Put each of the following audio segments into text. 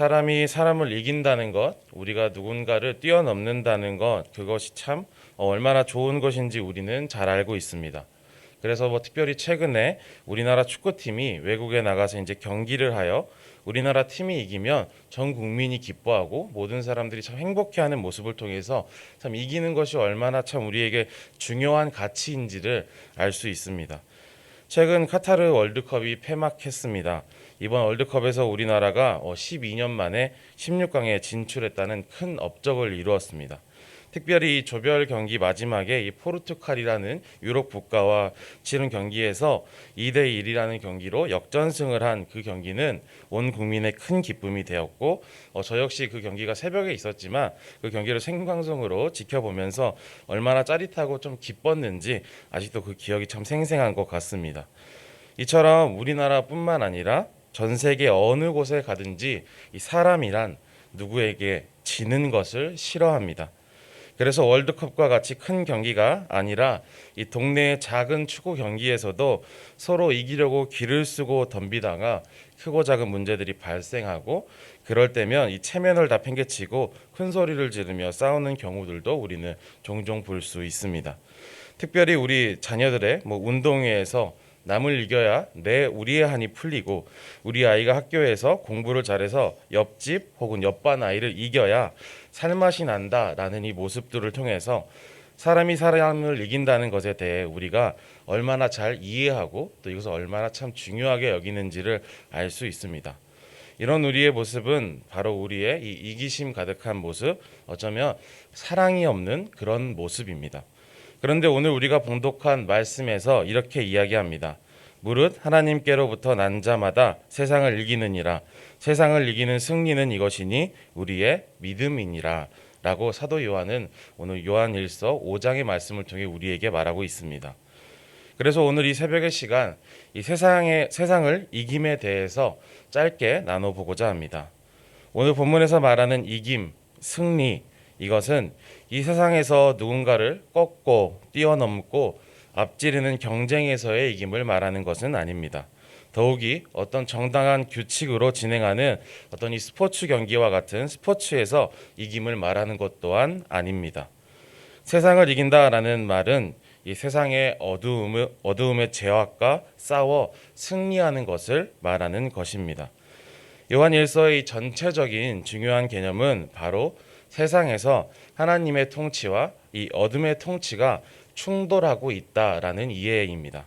사람이 사람을 이긴다는 것, 우리가 누군가를 뛰어넘는다는 것, 그것이 참 어, 얼마나 좋은 것인지 우리는 잘 알고 있습니다. 그래서 뭐 특별히 최근에 우리나라 축구팀이 외국에 나가서 이제 경기를 하여 우리나라 팀이 이기면 전 국민이 기뻐하고 모든 사람들이 참 행복해하는 모습을 통해서 참 이기는 것이 얼마나 참 우리에게 중요한 가치인지를 알 수 있습니다. 최근 카타르 월드컵이 폐막했습니다. 이번 월드컵에서 우리나라가 12년 만에 16강에 진출했다는 큰 업적을 이루었습니다. 특별히 이 조별 경기 마지막에 이 포르투갈이라는 유럽 국가와 치른 경기에서 2대 1이라는 경기로 역전승을 한 그 경기는 온 국민의 큰 기쁨이 되었고 어, 저 역시 그 경기가 새벽에 있었지만 그 경기를 생방송으로 지켜보면서 얼마나 짜릿하고 좀 기뻤는지 아직도 그 기억이 참 생생한 것 같습니다. 이처럼 우리나라뿐만 아니라 전 세계 어느 곳에 가든지 이 사람이란 누구에게 지는 것을 싫어합니다. 그래서 월드컵과 같이 큰 경기가 아니라 이 동네의 작은 축구 경기에서도 서로 이기려고 기를 쓰고 덤비다가 크고 작은 문제들이 발생하고 그럴 때면 이 체면을 다 팽개치고 큰 소리를 지르며 싸우는 경우들도 우리는 종종 볼 수 있습니다. 특별히 우리 자녀들의 뭐 운동회에서 남을 이겨야 내 우리의 한이 풀리고 우리 아이가 학교에서 공부를 잘해서 옆집 혹은 옆반 아이를 이겨야 살맛이 난다라는 이 모습들을 통해서 사람이 사람을 이긴다는 것에 대해 우리가 얼마나 잘 이해하고 또 이것을 얼마나 참 중요하게 여기는지를 알 수 있습니다. 이런 우리의 모습은 바로 우리의 이 이기심 가득한 모습, 어쩌면 사랑이 없는 그런 모습입니다. 그런데 오늘 우리가 봉독한 말씀에서 이렇게 이야기합니다. 무릇 하나님께로부터 난 자마다 세상을 이기느니라 세상을 이기는 승리는 이것이니 우리의 믿음이니라 라고 사도 요한은 오늘 요한일서 5장의 말씀을 통해 우리에게 말하고 있습니다. 그래서 오늘 이 새벽의 시간 이 세상의 세상을 이김에 대해서 짧게 나눠 보고자 합니다. 오늘 본문에서 말하는 이김, 승리 이것은 이 세상에서 누군가를 꺾고 뛰어넘고 앞지르는 경쟁에서의 이김을 말하는 것은 아닙니다. 더욱이 어떤 정당한 규칙으로 진행하는 어떤 이 스포츠 경기와 같은 스포츠에서 이김을 말하는 것 또한 아닙니다. 세상을 이긴다라는 말은 이 세상의 어두움, 어두움의 죄악과 싸워 승리하는 것을 말하는 것입니다. 요한 일서의 전체적인 중요한 개념은 바로 세상에서 하나님의 통치와 이 어둠의 통치가 충돌하고 있다라는 이해입니다.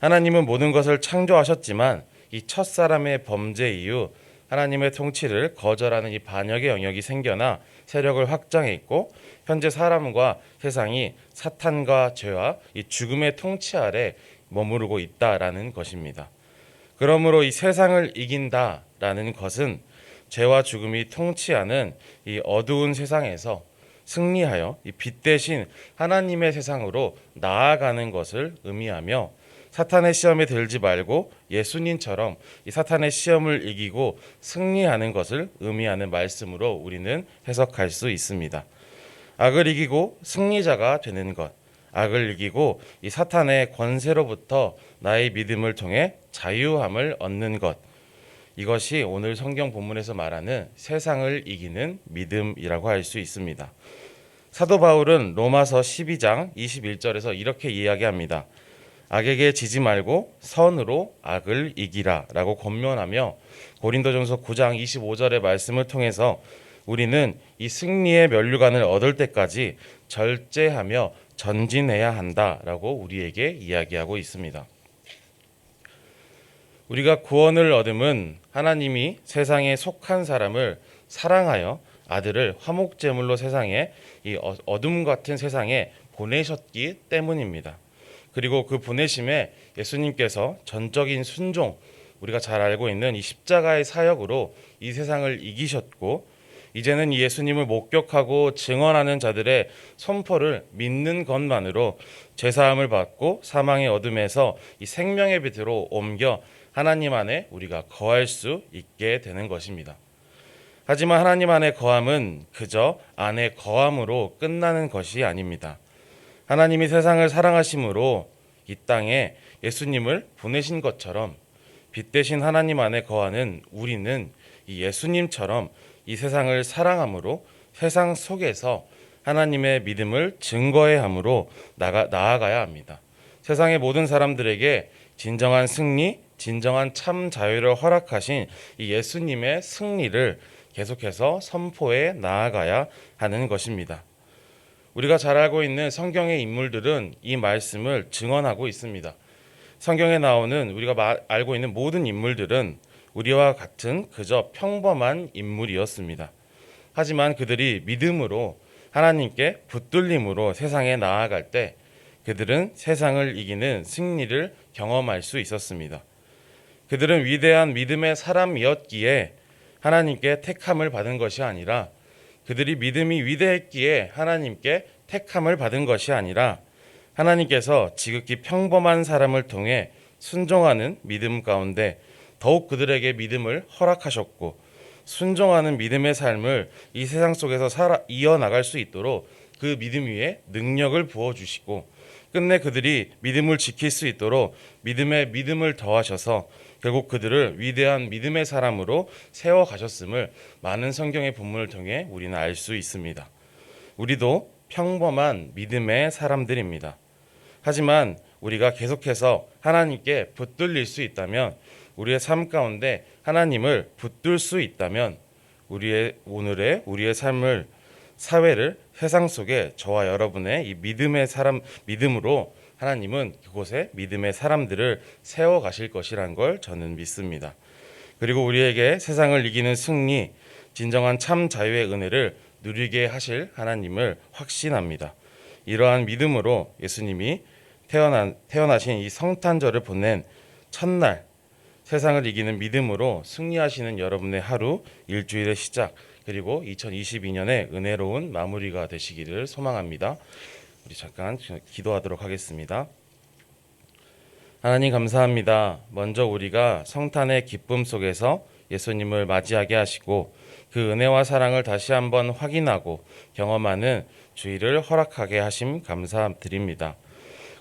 하나님은 모든 것을 창조하셨지만 이 첫 사람의 범죄 이후 하나님의 통치를 거절하는 이 반역의 영역이 생겨나 세력을 확장했고 현재 사람과 세상이 사탄과 죄와 이 죽음의 통치 아래 머무르고 있다라는 것입니다. 그러므로 이 세상을 이긴다라는 것은 죄와 죽음이 통치하는 이 어두운 세상에서 승리하여 이 빛 대신 하나님의 세상으로 나아가는 것을 의미하며 사탄의 시험에 들지 말고 예수님처럼 이 사탄의 시험을 이기고 승리하는 것을 의미하는 말씀으로 우리는 해석할 수 있습니다. 악을 이기고 승리자가 되는 것, 악을 이기고 이 사탄의 권세로부터 나의 믿음을 통해 자유함을 얻는 것. 이것이 오늘 성경 본문에서 말하는 세상을 이기는 믿음이라고 할 수 있습니다. 사도 바울은 로마서 12장 21절에서 이렇게 이야기합니다. 악에게 지지 말고 선으로 악을 이기라라고 권면하며 고린도전서 9장 25절의 말씀을 통해서 우리는 이 승리의 면류관을 얻을 때까지 절제하며 전진해야 한다라고 우리에게 이야기하고 있습니다. 우리가 구원을 얻음은 하나님이 세상에 속한 사람을 사랑하여 아들을 화목 제물로 세상에 이 어- 어둠 같은 세상에 보내셨기 때문입니다. 그리고 그 보내심에 예수님께서 전적인 순종, 우리가 잘 알고 있는 이 십자가의 사역으로 이 세상을 이기셨고 이제는 이 예수님을 목격하고 증언하는 자들의 선포를 믿는 것만으로 죄 사함을 받고 사망의 어둠에서 이 생명의 빛으로 옮겨 하나님 안에 우리가 거할 수 있게 되는 것입니다. 하지만 하나님 안에 거함은 그저 안에 거함으로 끝나는 것이 아닙니다. 하나님이 세상을 사랑하심으로 이 땅에 예수님을 보내신 것처럼 빛 대신 하나님 안에 거하는 우리는 이 예수님처럼 이 세상을 사랑함으로 세상 속에서 하나님의 믿음을 증거해 함으로 나아가야 합니다. 세상의 모든 사람들에게 진정한 승리, 진정한 참 자유를 허락하신 이 예수님의 승리를 계속해서 선포해 나아가야 하는 것입니다. 우리가 잘 알고 있는 성경의 인물들은 이 말씀을 증언하고 있습니다. 성경에 나오는 우리가 마- 알고 있는 모든 인물들은 우리와 같은 그저 평범한 인물이었습니다. 하지만 그들이 믿음으로 하나님께 붙들림으로 세상에 나아갈 때 그들은 세상을 이기는 승리를 경험할 수 있었습니다. 그들은 위대한 믿음의 사람이었기에 하나님께 택함을 받은 것이 아니라 그들이 믿음이 위대했기에 하나님께 택함을 받은 것이 아니라 하나님께서 지극히 평범한 사람을 통해 순종하는 믿음 가운데 더욱 그들에게 믿음을 허락하셨고 순종하는 믿음의 삶을 이 세상 속에서 살아 이어나갈 수 있도록 그 믿음 위에 능력을 부어 주시고 끝내 그들이 믿음을 지킬 수 있도록 믿음에 믿음을 더하셔서 결국 그들을 위대한 믿음의 사람으로 세워 가셨음을 많은 성경의 본문을 통해 우리는 알 수 있습니다. 우리도 평범한 믿음의 사람들입니다. 하지만 우리가 계속해서 하나님께 붙들릴 수 있다면 우리의 삶 가운데 하나님을 붙들 수 있다면 우리의 오늘의 우리의 삶을 사회를 세상 속에 저와 여러분의 이 믿음의 사람 믿음으로 하나님은 그곳에 믿음의 사람들을 세워 가실 것이란 걸 저는 믿습니다. 그리고 우리에게 세상을 이기는 승리, 진정한 참 자유의 은혜를 누리게 하실 하나님을 확신합니다. 이러한 믿음으로 예수님이 태어난 태어나신 이 성탄절을 보낸 첫날 세상을 이기는 믿음으로 승리하시는 여러분의 하루 일주일의 시작 그리고 2022년의 은혜로운 마무리가 되시기를 소망합니다. 우리 잠깐 기도하도록 하겠습니다. 하나님 감사합니다. 먼저 우리가 성탄의 기쁨 속에서 예수님을 맞이하게 하시고 그 은혜와 사랑을 다시 한번 확인하고 경험하는 주의를 허락하게 하심 감사드립니다.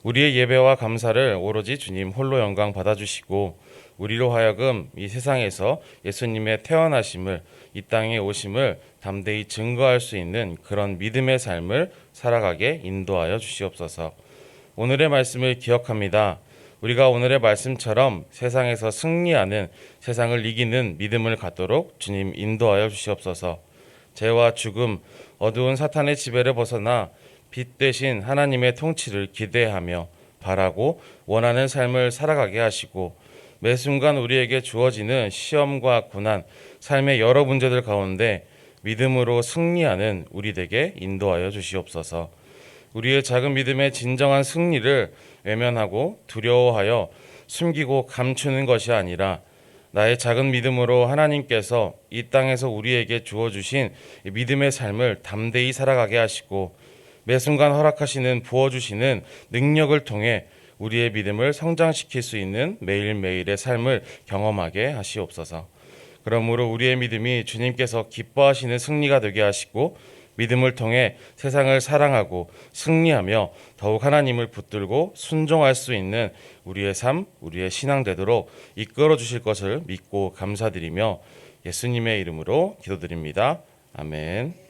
우리의 예배와 감사를 오로지 주님 홀로 영광 받아주시고 우리로 하여금 이 세상에서 예수님의 태어나심을 이 땅에 오심을 담대히 증거할 수 있는 그런 믿음의 삶을 살아가게 인도하여 주시옵소서. 오늘의 말씀을 기억합니다. 우리가 오늘의 말씀처럼 세상에서 승리하는 세상을 이기는 믿음을 갖도록 주님 인도하여 주시옵소서. 죄와 죽음, 어두운 사탄의 지배를 벗어나 빛 대신 하나님의 통치를 기대하며 바라고 원하는 삶을 살아가게 하시고 매 순간 우리에게 주어지는 시험과 고난, 삶의 여러 문제들 가운데 믿음으로 승리하는 우리 되게 인도하여 주시옵소서. 우리의 작은 믿음의 진정한 승리를 외면하고 두려워하여 숨기고 감추는 것이 아니라 나의 작은 믿음으로 하나님께서 이 땅에서 우리에게 주어 주신 믿음의 삶을 담대히 살아가게 하시고 매 순간 허락하시는 부어 주시는 능력을 통해 우리의 믿음을 성장시킬 수 있는 매일매일의 삶을 경험하게 하시옵소서. 그러므로 우리의 믿음이 주님께서 기뻐하시는 승리가 되게 하시고 믿음을 통해 세상을 사랑하고 승리하며 더욱 하나님을 붙들고 순종할 수 있는 우리의 삶, 우리의 신앙 되도록 이끌어 주실 것을 믿고 감사드리며 예수님의 이름으로 기도드립니다. 아멘.